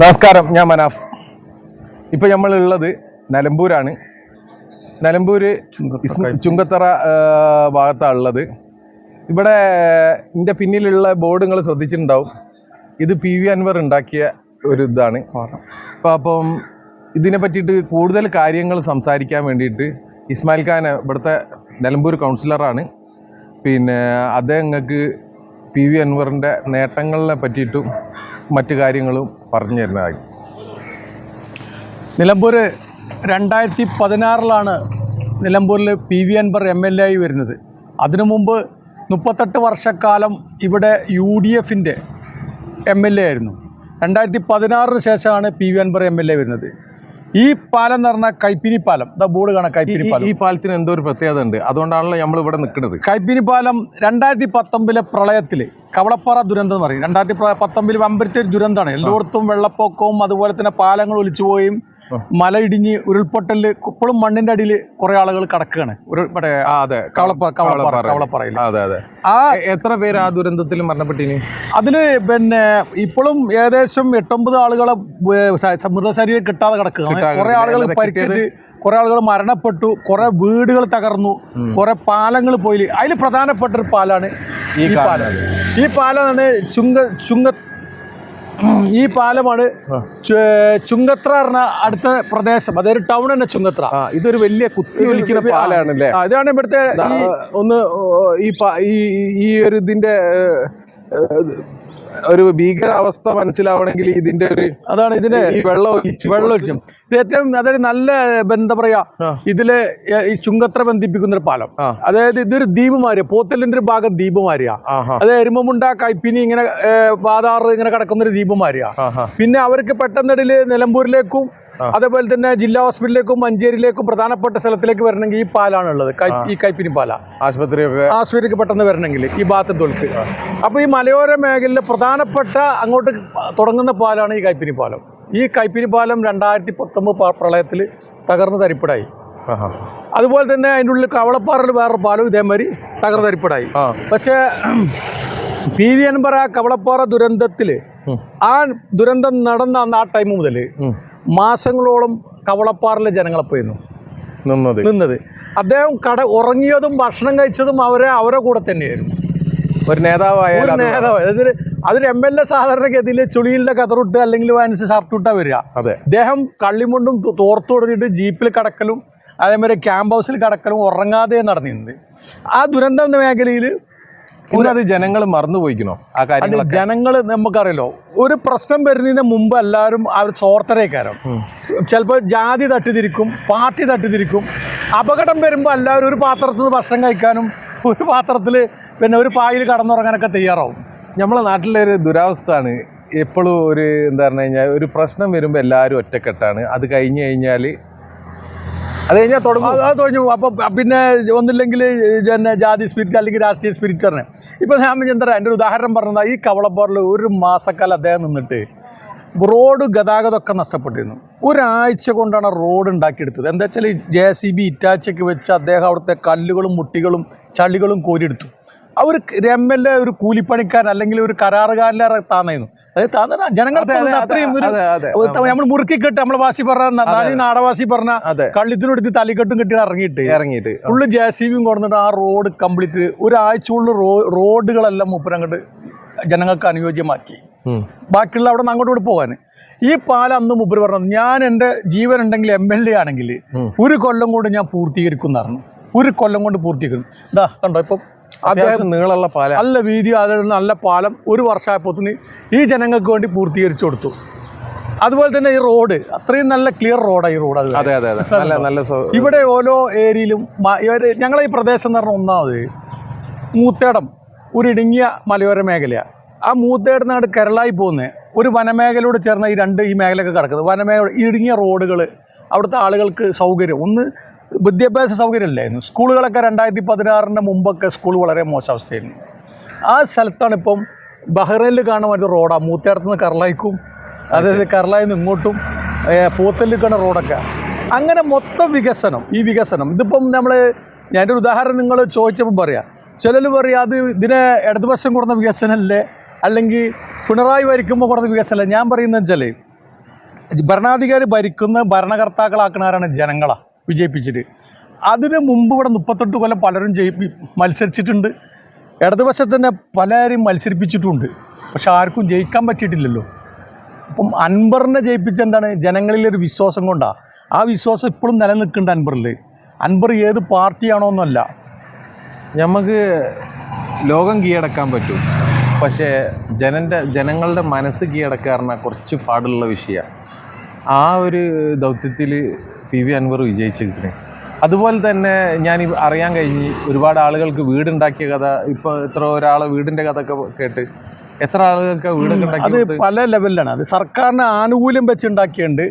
നമസ്കാരം ഞാൻ മനാഫ്. ഇപ്പൊ നമ്മളുള്ളത് നിലമ്പൂരാണ്. നിലമ്പൂര് ചുങ്കത്തറ. ഭാഗത്താണ് ഉള്ളത് ഇവിടെ എന്റെ പിന്നിലുള്ള ബോർഡ് നിങ്ങൾ ശ്രദ്ധിച്ചിട്ടുണ്ടാവും. ഇത് പി വി അൻവർ ഉണ്ടാക്കിയ ഒരു ഇതാണ്. അപ്പോൾ അപ്പം ഇതിനെ പറ്റിയിട്ട് കൂടുതൽ കാര്യങ്ങൾ സംസാരിക്കാൻ വേണ്ടിയിട്ട് ഇസ്മായിൽ ഖാൻ ഇവിടുത്തെ നിലമ്പൂർ കൗൺസിലറാണ്. പിന്നെ അദ്ദേഹം നിങ്ങൾക്ക് പി വി അൻവറിന്റെ നേട്ടങ്ങളെ പറ്റിയിട്ടും മറ്റു കാര്യങ്ങളും പറഞ്ഞു തരുന്നതായി. നിലമ്പൂർ രണ്ടായിരത്തി പതിനാറിലാണ് നിലമ്പൂരിൽ P V Anvar M L A ആയി വരുന്നത്. അതിനു മുമ്പ് മുപ്പത്തെട്ട് വർഷക്കാലം ഇവിടെ യു ഡി എഫിന്റെ എം എൽ എ ആയിരുന്നു. രണ്ടായിരത്തി പതിനാറിന് ശേഷമാണ് P V Anvar M L A വരുന്നത്. ഈ പാലം എന്ന് പറഞ്ഞാൽ കൈപ്പിനി പാലം. ഇതാ ബോർഡ് കാണാം ഈ- കൈപ്പിനി പാലം. ഈ പാലത്തിന് എന്തോ ഒരു പ്രത്യേകത ഉണ്ട്. അതുകൊണ്ടാണല്ലോ നമ്മൾ ഇവിടെ നിൽക്കുന്നത് കൈപ്പിനി പാലം രണ്ടായിരത്തി പത്തൊമ്പതിലെ പ്രളയത്തിൽ കവളപ്പാറ ദുരന്തം എന്ന് പറയും. രണ്ടായിരത്തി പത്തൊമ്പതിൽ വമ്പരത്തെ ഒരു ദുരന്തമാണ്. എല്ലായിടത്തും വെള്ളപ്പൊക്കവും അതുപോലെ തന്നെ പാലങ്ങൾ ഒലിച്ചു പോയും മല ഇടിഞ്ഞ് ഉരുൾപൊട്ടലിൽ ഇപ്പോഴും മണ്ണിന്റെ അടിയിൽ കുറെ ആളുകൾ കിടക്കുകയാണ്. അതെ. കവളപ്പാറയിൽ ആ എത്ര പേര് ആ ദുരന്തത്തിൽ മരണപ്പെട്ടിനി? അതിൽ പിന്നെ ഇപ്പോഴും ഏകദേശം എട്ടൊമ്പത് ആളുകളെ മൃതശരീരം കിട്ടാതെ കിടക്കുകയാണ്. കുറെ ആളുകൾ. പരിക്കേറ്റ് കുറെ ആളുകൾ മരണപ്പെട്ടു കുറെ വീടുകൾ തകർന്നു കുറെ പാലങ്ങൾ പോയി. അതിൽ പ്രധാനപ്പെട്ട ഒരു പാലാണ് ഈ പാലം ഈ പാലമാണ് ചുങ്ക ചുങ്ക ഈ പാലമാണ് ചുങ്കത്ര പറഞ്ഞ അടുത്ത പ്രദേശം. അതായത് ടൗൺ തന്നെ ചുങ്കത്ര. ഇതൊരു വലിയ കുത്തി ഒലിക്കുന്ന പാലാണ് അല്ലേ അതാണ് ഇതാണ് ഇവിടുത്തെ ഒന്ന് ഈ ഈ ഒരു ഇതിന്റെ ഒരു ഭീകരാവസ്ഥ മനസ്സിലാവണമെങ്കിൽ ഇതിന്റെ ഒരു അതാണ് ഇതിന്റെ വെള്ളം വെള്ളമൊഴിച്ചും ഇത് ഏറ്റവും അതായത് നല്ല എന്താ പറയാ. ഇതിൽ ഈ ചുങ്കത്ര ബന്ധിപ്പിക്കുന്ന ഒരു പാലം. അതായത് ഇതൊരു ദ്വീപ് മാറിയ പോത്തലിന്റെ ഒരു ഭാഗം ദ്വീപ് മാറിയ അത് എരുമമുണ്ട കൈപ്പിനി ഇങ്ങനെ വാതാറ് പാതാറ് ഇങ്ങനെ കിടക്കുന്ന ഒരു ദ്വീപ് മാറിയ പിന്നെ അവർക്ക് പെട്ടെന്നിടയിൽ നിലമ്പൂരിലേക്കും അതേപോലെ തന്നെ ജില്ലാ ഹോസ്പിറ്റലിലേക്കും മഞ്ചേരിയിലേക്കും പ്രധാനപ്പെട്ട സ്ഥലത്തിലേക്ക് വരണമെങ്കിൽ ഈ പാലാണ് ഉള്ളത് ഈ കൈപ്പിനി പാല. ആശുപത്രിയൊക്കെ ആശുപത്രിക്ക് പെട്ടെന്ന് വരണമെങ്കിൽ ഈ ഭാഗത്ത് തോൽക്ക് അപ്പോൾ ഈ മലയോര മേഖലയിലെ പ്രധാനപ്പെട്ട അങ്ങോട്ട് തുടങ്ങുന്ന പാലാണ് ഈ കൈപ്പിനി പാലം. ഈ കൈപ്പിനി പാലം രണ്ടായിരത്തി പത്തൊമ്പത് പ്രളയത്തിൽ തകർന്ന് തരിപ്പടായി. അതുപോലെ തന്നെ അതിന്റെ ഉള്ളിൽ കവളപ്പാറയിൽ വേറൊരു പാലം ഇതേമാതിരി തകർന്ന് തരിപ്പടായി. പക്ഷേ പി വി അൻപറ കവളപ്പാറ ദുരന്തത്തിൽ ആ ദുരന്തം നടന്ന അന്ന് ആ ടൈം മുതൽ മാസങ്ങളോളം കവളപ്പാറിലെ ജനങ്ങളെ പോയിരുന്നു. നിന്നത്. നിന്നത്. അദ്ദേഹം കട ഉറങ്ങിയതും ഭക്ഷണം കഴിച്ചതും അവരെ അവരെ കൂടെ തന്നെയായിരുന്നു. ഒരു നേതാവായ നേതാവ്. അതൊരു അതിൽ എം എൽ എ സാധാരണഗതിയിൽ ചുളിയിലെ കതറിട്ട് അല്ലെങ്കിൽ വാനിച്ച് ഷർട്ട് ഇട്ടാ വരിക. അതെ. അദ്ദേഹം കള്ളിമുണ്ടും തോർത്തു തോർത്ത് കൊടുത്തിട്ട് ജീപ്പിൽ കടക്കലും അതേമാതിരി ക്യാമ്പ് ഹൗസിൽ കടക്കലും ഉറങ്ങാതെ നടന്നിരുന്നത്. ആ ദുരന്ത മേഖലയിൽ ഇന്നത് ജനങ്ങൾ മറന്നുപോയിക്കണോ? ആ കാര്യം ജനങ്ങൾ നമുക്കറിയാലോ ഒരു പ്രശ്നം വരുന്നതിന് മുമ്പ് എല്ലാവരും അവർ ചോർത്തരേക്കാരം. ചിലപ്പോൾ ജാതി തട്ടിതിരിക്കും പാർട്ടി തട്ടിതിരിക്കും അപകടം വരുമ്പോൾ എല്ലാവരും ഒരു പാത്രത്തിൽ നിന്ന് ഭക്ഷണം കഴിക്കാനും ഒരു പാത്രത്തിൽ പിന്നെ ഒരു പായിൽ കടന്നുറങ്ങാനൊക്കെ തയ്യാറാവും. നമ്മളെ നാട്ടിലെ ഒരു ദുരാവസ്ഥയാണ്. എപ്പോഴും ഒരു എന്താ പറഞ്ഞു കഴിഞ്ഞാൽ ഒരു പ്രശ്നം വരുമ്പോൾ എല്ലാവരും ഒറ്റക്കെട്ടാണ്. അത് കഴിഞ്ഞു കഴിഞ്ഞാൽ അത് കഴിഞ്ഞാൽ തുടങ്ങും. അത് തുടങ്ങും അപ്പോൾ പിന്നെ ഒന്നില്ലെങ്കിൽ പിന്നെ ജാതി സ്പിരിറ്റ് അല്ലെങ്കിൽ രാഷ്ട്രീയ സ്പിരിറ്റ് പറഞ്ഞു ഇപ്പോൾ ഞാൻ ചന്ദ്ര എന്റെ ഒരു ഉദാഹരണം പറഞ്ഞത് ഈ കവളപ്പാറിൽ ഒരു മാസക്കാലം അദ്ദേഹം നിന്നിട്ട് റോഡ് ഗതാഗതമൊക്കെ നഷ്ടപ്പെട്ടിരുന്നു. ഒരാഴ്ച കൊണ്ടാണ് റോഡ് ഉണ്ടാക്കിയെടുത്തത്. എന്താ വെച്ചാൽ ജെ സി ബി ഇറ്റാച്ചൊക്കെ വെച്ച് അദ്ദേഹം അവിടുത്തെ കല്ലുകളും മുട്ടികളും ചളികളും കോരിയെടുത്തു. അവർ എം എൽ എ ഒരു കൂലിപ്പണിക്കാരൻ അല്ലെങ്കിൽ ഒരു കരാറുകാരനെ താന്നായിരുന്നു അതെ, അത്രയും. നമ്മൾ മുറുക്കി കെട്ട് നമ്മളെ വാശി പറഞ്ഞ നാടവാസി പറഞ്ഞ കള്ളിത്തിനെടുത്ത് തലിക്കെട്ടും കെട്ടി ഇറങ്ങിയിട്ട് ഇറങ്ങിയിട്ട് ഫുള്ള് ജെ സി ബിയും കൊടുത്തിട്ട് ആ റോഡ് കംപ്ലീറ്റ് ഒരാഴ്ചയുള്ള റോഡുകളെല്ലാം മൂപ്പര് അങ്ങോട്ട് ജനങ്ങൾക്ക് അനുയോജ്യമാക്കി. ബാക്കിയുള്ള അവിടെ നിന്ന് അങ്ങോട്ട് കൂടി പോകാൻ ഈ പാലം അന്ന് മുപ്പര് പറഞ്ഞത് ഞാൻ എന്റെ ജീവൻ ഉണ്ടെങ്കിൽ എം എൽ എ ആണെങ്കിൽ ഒരു കൊല്ലം കൊണ്ട് ഞാൻ പൂർത്തീകരിക്കും എന്ന് പറഞ്ഞു. ഒരു കൊല്ലം കൊണ്ട് പൂർത്തീകരിക്കും. ഇതാ കണ്ടോ ഇപ്പം അദ്ദേഹം നീളമുള്ള പാലം. നല്ല വീതി അതിൽ നല്ല പാലം ഒരു വർഷമായപ്പോത്തിന് ഈ ജനങ്ങൾക്ക് വേണ്ടി പൂർത്തീകരിച്ചു കൊടുത്തു. അതുപോലെ തന്നെ ഈ റോഡ് അത്രയും നല്ല ക്ലിയർ റോഡാണ് ഈ റോഡ് അതെ. അതെ അതെ നല്ല നല്ല ഇവിടെ ഓരോ ഏരിയയിലും ഞങ്ങളെ ഈ പ്രദേശം എന്ന് പറഞ്ഞാൽ ഒന്നാമത് മൂത്തേടം ഒരു ഇടുങ്ങിയ മലയോര മേഖലയാണ് ആ മൂത്തേടനാട് കേരളായി പോകുന്നത് ഒരു വനമേഖലയോട് ചേർന്ന ഈ രണ്ട് ഈ മേഖലയൊക്കെ കിടക്കുന്നത്. വനമേഖല ഇടുങ്ങിയ റോഡുകൾ അവിടുത്തെ ആളുകൾക്ക് സൗകര്യം. ഒന്ന് വിദ്യാഭ്യാസ സൗകര്യം ഇല്ലായിരുന്നു സ്കൂളുകളൊക്കെ രണ്ടായിരത്തി പതിനാറിന്റെ മുമ്പൊക്കെ സ്കൂൾ വളരെ മോശം അവസ്ഥയായിരുന്നു ആ സ്ഥലത്താണ് ഇപ്പം ബഹ്റൈനിൽ കാണുന്ന ഒരു റോഡാണ് മൂത്തേടത്ത് നിന്ന് കർളായിക്കും അതായത് കർളായിൽ നിന്ന് ഇങ്ങോട്ടും പൂത്തലിൽ കാണുന്ന റോഡൊക്കെ. അങ്ങനെ മൊത്തം വികസനം ഈ വികസനം. ഇതിപ്പം നമ്മൾ ഞാൻ ഒരു ഉദാഹരണം നിങ്ങൾ ചോദിച്ചപ്പോൾ പറയാം. ചിലർ പറയാം അത് ഇതിനെ ഇടതുപക്ഷം കൊടുക്കുന്ന വികസനമല്ലേ അല്ലെങ്കിൽ പിണറായി ഭരിക്കുമ്പോൾ കുറഞ്ഞ വികസനമല്ലേ ഞാൻ പറയുന്നത് വെച്ചാൽ ഭരണാധികാരി ഭരിക്കുന്ന ഭരണകർത്താക്കളാക്കുന്നവരാണ് ജനങ്ങളാ. വിജയിപ്പിച്ചിട്ട്. അതിന് മുമ്പ് ഇവിടെ മുപ്പത്തെട്ട് കൊല്ലം പലരും ജയിപ്പി മത്സരിച്ചിട്ടുണ്ട്. ഇടതുവശത്ത് തന്നെ പലരും മത്സരിപ്പിച്ചിട്ടുണ്ട്. പക്ഷെ ആർക്കും ജയിക്കാൻ പറ്റിയിട്ടില്ലല്ലോ. അപ്പം അൻബറിനെ ജയിപ്പിച്ച എന്താണ്? ജനങ്ങളിലൊരു വിശ്വാസം കൊണ്ടാണ് ആ വിശ്വാസം ഇപ്പോഴും നിലനിൽക്കുന്നുണ്ട് അൻബറിൽ അൻബർ ഏത് പാർട്ടിയാണോ എന്നല്ല. നമുക്ക് ലോകം കീഴടക്കാൻ പറ്റും. പക്ഷേ ജനന്റെ ജനങ്ങളുടെ മനസ്സ് കീഴടക്കാറിന കുറച്ച് പാടുള്ള വിഷയമാണ് ആ ഒരു ദൗത്യത്തിൽ പി വി അൻവർ വിജയിച്ചിരിക്കുന്നത് അതുപോലെ തന്നെ ഞാൻ അറിയാൻ കഴിഞ്ഞ് ഒരുപാട് ആളുകൾക്ക് വീടുണ്ടാക്കിയ കഥ ഇപ്പോൾ ഇത്ര ഒരാളെ വീടിന്റെ കഥ ഒക്കെ കേട്ട് എത്ര ആളുകൾക്ക് വീടൊക്കെ അത് പല ലെവലിലാണ്. അത് സർക്കാരിന് ആനുകൂല്യം വെച്ചുണ്ടാക്കിയുണ്ട്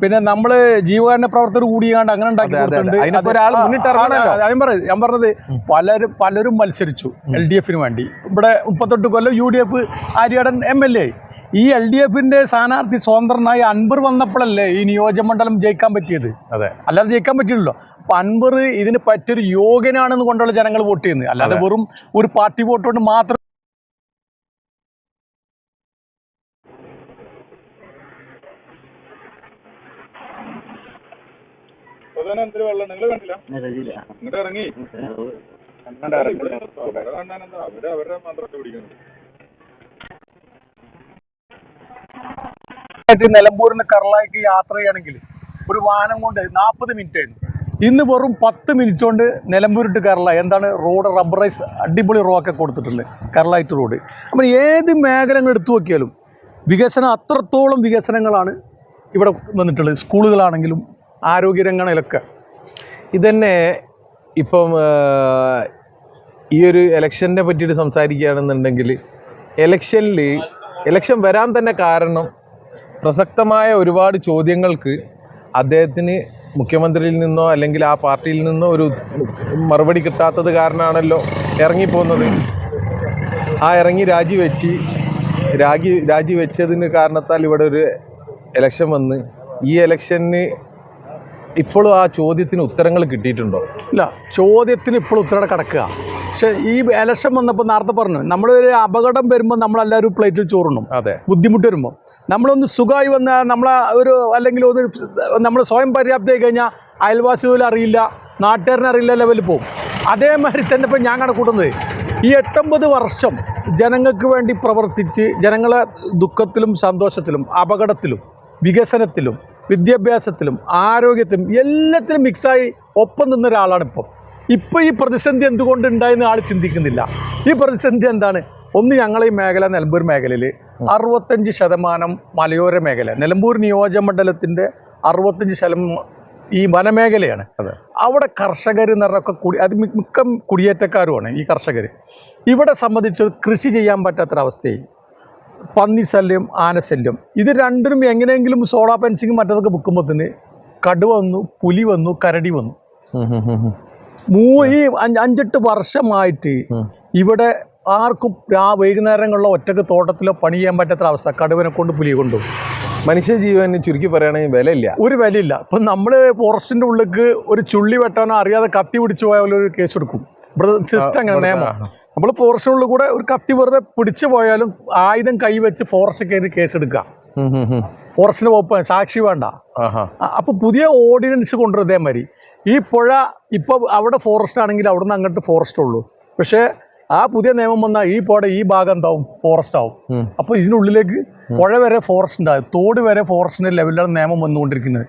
പിന്നെ നമ്മൾ ജീവകാരുണ്യ പ്രവർത്തകർ കൂടിയാണ്ട് അങ്ങനെ ഉണ്ടാക്കി. കൊടുത്തിട്ടുണ്ട്. ഞാൻ പറഞ്ഞത് പലരും പലരും മത്സരിച്ചു എൽ ഡി എഫിന് വേണ്ടി. ഇവിടെ മുപ്പത്തെട്ട് കൊല്ലം U D F Aryadan M L A. ഈ എൽ ഡി എഫിന്റെ സ്ഥാനാർത്ഥി സ്വതന്ത്രനായി അൻപർ വന്നപ്പോഴല്ലേ ഈ നിയോജകമണ്ഡലം ജയിക്കാൻ പറ്റിയത്? അതെ. അല്ലാതെ ജയിക്കാൻ പറ്റില്ലല്ലോ അപ്പൊ അൻപർ ഇതിന് പറ്റിയൊരു യോഗ്യനാണെന്ന് കൊണ്ടുള്ള ജനങ്ങൾ വോട്ട് ചെയ്യുന്നത്. അല്ലാതെ വെറും ഒരു പാർട്ടി വോട്ട് കൊണ്ട് മാത്രം പ്രധാനമന്ത്രി വെള്ളം നിങ്ങൾ കണ്ടില്ല. ഇങ്ങോട്ട് ഇറങ്ങി. അവരെ കണ്ടാനെന്താ അവർ അവരുടെ മന്ത്രത്തെ പിടിക്കുന്നു ആയിട്ട് നിലമ്പൂരിന് കർളായിക്ക് യാത്ര ചെയ്യണമെങ്കിൽ ഒരു വാഹനം കൊണ്ട് നാൽപ്പത് മിനിറ്റ് ആയിരുന്നു. ഇന്ന് വെറും പത്ത് മിനിറ്റ് കൊണ്ട് നിലമ്പൂർ ടു കേരള എന്താണ്? റോഡ് റബ്ബറൈസ് അടിപൊളി റോഡൊക്കെ കൊടുത്തിട്ടുണ്ട് കർളായിട്ട് റോഡ്. അപ്പം ഏത് മേഖലകൾ എടുത്തു നോക്കിയാലും വികസനം അത്രത്തോളം വികസനങ്ങളാണ് ഇവിടെ വന്നിട്ടുള്ളത്. സ്കൂളുകളാണെങ്കിലും ആരോഗ്യരംഗങ്ങളിലൊക്കെ. ഇതന്നെ ഇപ്പം ഈ ഒരു ഇലക്ഷനെ പറ്റിയിട്ട് സംസാരിക്കുകയാണെന്നുണ്ടെങ്കിൽ ഇലക്ഷനിൽ ഇലക്ഷൻ വരാൻ തന്നെ കാരണം പ്രസക്തമായ ഒരുപാട് ചോദ്യങ്ങൾക്ക് അദ്ദേഹത്തിന് മുഖ്യമന്ത്രിയിൽ നിന്നോ അല്ലെങ്കിൽ ആ പാർട്ടിയിൽ നിന്നോ ഒരു മറുപടി കിട്ടാത്തത് കാരണമാണല്ലോ ഇറങ്ങിപ്പോകുന്നത്. ആ ഇറങ്ങി രാജിവെച്ച് രാജി രാജിവെച്ചതിന് കാരണത്താൽ ഇവിടെ ഒരു ഇലക്ഷൻ വന്ന് ഈ ഇലക്ഷന് ഇപ്പോഴും ആ ചോദ്യത്തിന് ഉത്തരങ്ങൾ കിട്ടിയിട്ടുണ്ടോ? ഇല്ല ചോദ്യത്തിന് ഇപ്പോൾ ഉത്തരം കിടക്കുക. പക്ഷേ ഈ ഇലക്ഷൻ വന്നപ്പോൾ നേരത്തെ പറഞ്ഞു നമ്മളൊരു അപകടം വരുമ്പോൾ നമ്മളെല്ലാവരും പ്ലേറ്റിൽ ചോറുണ്ണും. അതെ. ബുദ്ധിമുട്ട് വരുമ്പോൾ. നമ്മളൊന്ന് സുഖമായി വന്നാൽ നമ്മളെ ഒരു അല്ലെങ്കിൽ ഒന്ന് നമ്മൾ സ്വയം പര്യാപ്തമായി കഴിഞ്ഞാൽ അയൽവാസി പോലും അറിയില്ല നാട്ടുകാരനെ അറിയില്ല ലെവലിൽ പോകും. അതേമാതിരി തന്നെ ഇപ്പം ഞാൻ കണക്കൂട്ടുന്നത് ഈ എട്ടൊമ്പത് വർഷം ജനങ്ങൾക്ക് വേണ്ടി പ്രവർത്തിച്ച് ജനങ്ങളെ ദുഃഖത്തിലും സന്തോഷത്തിലും അപകടത്തിലും വികസനത്തിലും വിദ്യാഭ്യാസത്തിലും ആരോഗ്യത്തിലും എല്ലാത്തിലും മിക്സായി ഒപ്പം നിന്ന ഒരാളാണ് ഇപ്പം. ഇപ്പോൾ ഈ പ്രതിസന്ധി എന്തുകൊണ്ട് ഉണ്ടായെന്ന് ആൾ ചിന്തിക്കുന്നില്ല. ഈ പ്രതിസന്ധി എന്താണ്? ഒന്ന് ഞങ്ങളെ ഈ മേഖല നിലമ്പൂർ മേഖലയിൽ അറുപത്തഞ്ച് ശതമാനം മലയോര മേഖല നിലമ്പൂർ നിയോജകമണ്ഡലത്തിന്റെ അറുപത്തഞ്ച് ശതം ഈ വനമേഖലയാണ്. അവിടെ കർഷകർ എന്ന് പറഞ്ഞൊക്കെ കുടി അത് മിക്ക കുടിയേറ്റക്കാരുമാണ് ഈ കർഷകർ ഇവിടെ സംബന്ധിച്ച് കൃഷി ചെയ്യാൻ പറ്റാത്തൊരവസ്ഥയായി. പന്നിശല്യം ആനശല്യം. ഇത് രണ്ടിനും എങ്ങനെയെങ്കിലും സോളാ ഫെൻസിങ് മറ്റതൊക്കെ വിൽക്കുമ്പോഴത്തിന് കടു വന്നു പുലി വന്നു കരടി വന്നു. മൂ ഈ അഞ്ച് അഞ്ചെട്ട് വർഷമായിട്ട് ഇവിടെ ആർക്കും ആ വൈകുന്നേരങ്ങളിലോ ഒറ്റയ്ക്ക് തോട്ടത്തിലോ പണി ചെയ്യാൻ പറ്റാത്ത അവസ്ഥ. കടുവനെ കൊണ്ട് പുലിയെ കൊണ്ടും മനുഷ്യജീവന് ചുരുക്കി പറയുകയാണെങ്കിൽ വിലയില്ല. ഒരു വിലയില്ല. ഇപ്പം നമ്മൾ ഫോറസ്റ്റിന്റെ ഉള്ളിലേക്ക് ഒരു ചുള്ളി വെട്ടാനോ അറിയാതെ കത്തി പിടിച്ചു പോയാൽ ഒരു കേസ് എടുക്കും. ഇവിടെ സിസ്റ്റം അങ്ങനെ നിയമം. നമ്മൾ ഫോറസ്റ്റിനുള്ളിൽ കൂടെ ഒരു കത്തി വെറുതെ പിടിച്ചു പോയാലും ആയുധം കൈവച്ച് ഫോറസ്റ്റ് കയറി കേസ് എടുക്കാം ഫോറസ്റ്റിന് വകുപ്പ് സാക്ഷി വേണ്ട. അപ്പൊ പുതിയ ഓർഡിനൻസ് കൊണ്ടുവരും ഇതേമാതിരി. ഈ പുഴ ഇപ്പൊ അവിടെ ഫോറസ്റ്റ് ആണെങ്കിൽ അവിടെ നിന്ന് അങ്ങോട്ട് ഫോറസ്റ്റ് ഉള്ളൂ. പക്ഷേ ആ പുതിയ നിയമം വന്നാൽ ഈ പുഴ ഈ ഭാഗം എന്താവും? ഫോറസ്റ്റ് ആവും. അപ്പൊ ഇതിനുള്ളിലേക്ക് പുഴ വരെ ഫോറസ്റ്റ് ഉണ്ടാകും. തോട് വരെ ഫോറസ്റ്റിന്റെ ലെവലിലാണ് നിയമം വന്നുകൊണ്ടിരിക്കുന്നത്.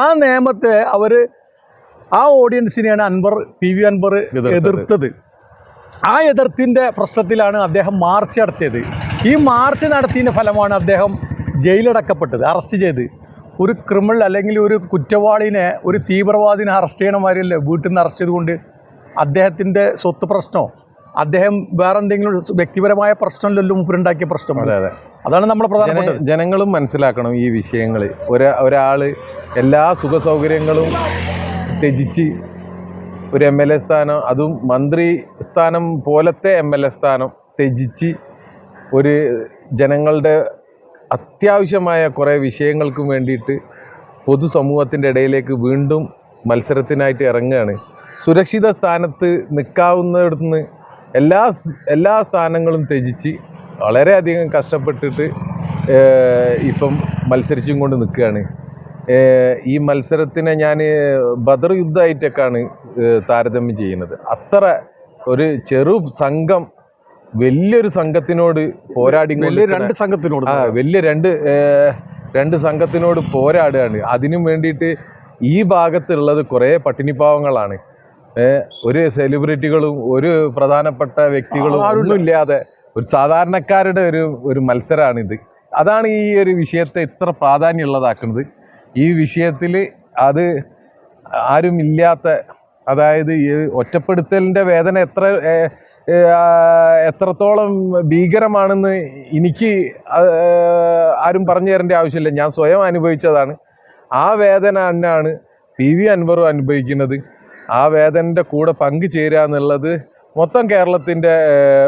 ആ നിയമത്തെ അവർ ആ ഓഡിയൻസിനെയാണ് അൻവർ പി വി അൻവർ എതിർത്തത്. ആ എതിർത്തിന്റെ പ്രശ്നത്തിലാണ് അദ്ദേഹം മാർച്ച് നടത്തിയത്. ഈ മാർച്ച് നടത്തിയതിന്റെ ഫലമാണ് അദ്ദേഹം ജയിലടക്കപ്പെട്ടത് അറസ്റ്റ് ചെയ്ത്. ഒരു ക്രിമിനൽ അല്ലെങ്കിൽ ഒരു കുറ്റവാളിനെ ഒരു തീവ്രവാദിനെ അറസ്റ്റ് ചെയ്യണ മാതിരിയല്ലേ വീട്ടിൽ നിന്ന് അറസ്റ്റ് ചെയ്തുകൊണ്ട് അദ്ദേഹത്തിന്റെ സ്വത്ത് പ്രശ്നമോ അദ്ദേഹം വേറെ എന്തെങ്കിലും വ്യക്തിപരമായ പ്രശ്നമല്ലല്ലോ മുപ്പിലുണ്ടാക്കിയ പ്രശ്നം. അതെ അതെ. അതാണ് നമ്മൾ പ്രധാനപ്പെട്ട ജന- ജനങ്ങളും മനസ്സിലാക്കണം ഈ വിഷയങ്ങൾ ഒരാൾ എല്ലാ സുഖ സൗകര്യങ്ങളും ത്യജിച്ച് ഒരു എം എൽ എ സ്ഥാനം അതും മന്ത്രി സ്ഥാനം പോലത്തെ എം എൽ എ സ്ഥാനം ത്യജിച്ച് ഒരു ജനങ്ങളുടെ അത്യാവശ്യമായ കുറേ വിഷയങ്ങൾക്കും വേണ്ടിയിട്ട് പൊതുസമൂഹത്തിന്റെ ഇടയിലേക്ക് വീണ്ടും മത്സരത്തിനായിട്ട് ഇറങ്ങുകയാണ്. സുരക്ഷിത സ്ഥാനത്ത് നിൽക്കാവുന്നിടത്തുനിന്ന് എല്ലാ എല്ലാ സ്ഥാനങ്ങളും ത്യജിച്ച് വളരെയധികം കഷ്ടപ്പെട്ടിട്ട് ഇപ്പം മത്സരിച്ചും കൊണ്ട് നിൽക്കുകയാണ്. ഈ മത്സരത്തിനെ ഞാൻ ബദർ യുദ്ധമായിട്ടൊക്കെയാണ് താരതമ്യം ചെയ്യുന്നത്. അത്ര ഒരു ചെറു സംഘം വലിയൊരു സംഘത്തിനോട് പോരാടി വലിയ രണ്ട് സംഘത്തിനോട് ആ വലിയ രണ്ട് രണ്ട് സംഘത്തിനോട് പോരാടുകയാണ്. അതിനും വേണ്ടിയിട്ട് ഈ ഭാഗത്തുള്ളത് കുറേ പട്ടിണിപ്പാവങ്ങളാണ്. ഒരു സെലിബ്രിറ്റികളും ഒരു പ്രധാനപ്പെട്ട വ്യക്തികളും ഒന്നുമില്ലാതെ ഒരു സാധാരണക്കാരുടെ ഒരു ഒരു മത്സരമാണിത്. അതാണ് ഈ ഒരു വിഷയത്തെ ഇത്ര പ്രാധാന്യമുള്ളതാക്കുന്നത്. ഈ വിഷയത്തിൽ അത് ആരും ഇല്ലാത്ത അതായത് ഈ ഒറ്റപ്പെടുത്തലിന്റെ വേദന എത്ര എത്രത്തോളം ഭീകരമാണെന്ന് എനിക്ക് ആരും പറഞ്ഞു തരേണ്ട ആവശ്യമില്ല. ഞാൻ സ്വയം അനുഭവിച്ചതാണ്. ആ വേദന തന്നെയാണ് പി വി അൻവറും അനുഭവിക്കുന്നത്. ആ വേദനന്റെ കൂടെ പങ്കുചേരുക എന്നുള്ളത് മൊത്തം കേരളത്തിന്റെ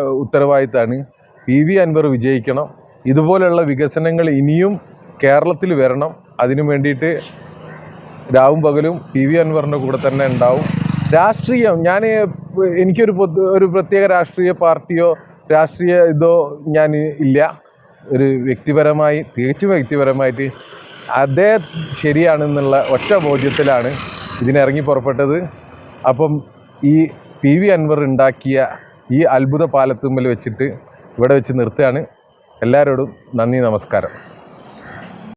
ഉത്തരവാദിത്തമാണ് പി വി അൻവർ വിജയിക്കണം. ഇതുപോലെയുള്ള വികസനങ്ങൾ ഇനിയും കേരളത്തിൽ വരണം. അതിനു വേണ്ടിയിട്ട് രാവും പകലും പി വി അൻവറിന്റെ കൂടെ തന്നെ ഉണ്ടാവും. രാഷ്ട്രീയം ഞാൻ എനിക്കൊരു പൊതു ഒരു പ്രത്യേക രാഷ്ട്രീയ പാർട്ടിയോ രാഷ്ട്രീയ ഇതോ ഞാൻ ഇല്ല. ഒരു വ്യക്തിപരമായി തികച്ചും വ്യക്തിപരമായിട്ട് അതേ ശരിയാണെന്നുള്ള ഒറ്റ ബോധ്യത്തിലാണ് ഇതിനിറങ്ങി പുറപ്പെട്ടത്. അപ്പം ഈ പി വി അൻവർ ഉണ്ടാക്കിയ ഈ അത്ഭുത പാലത്തുമ്മൽ വെച്ചിട്ട് ഇവിടെ വെച്ച് നിർത്തുകയാണ്. എല്ലാവരോടും നന്ദി നമസ്കാരം.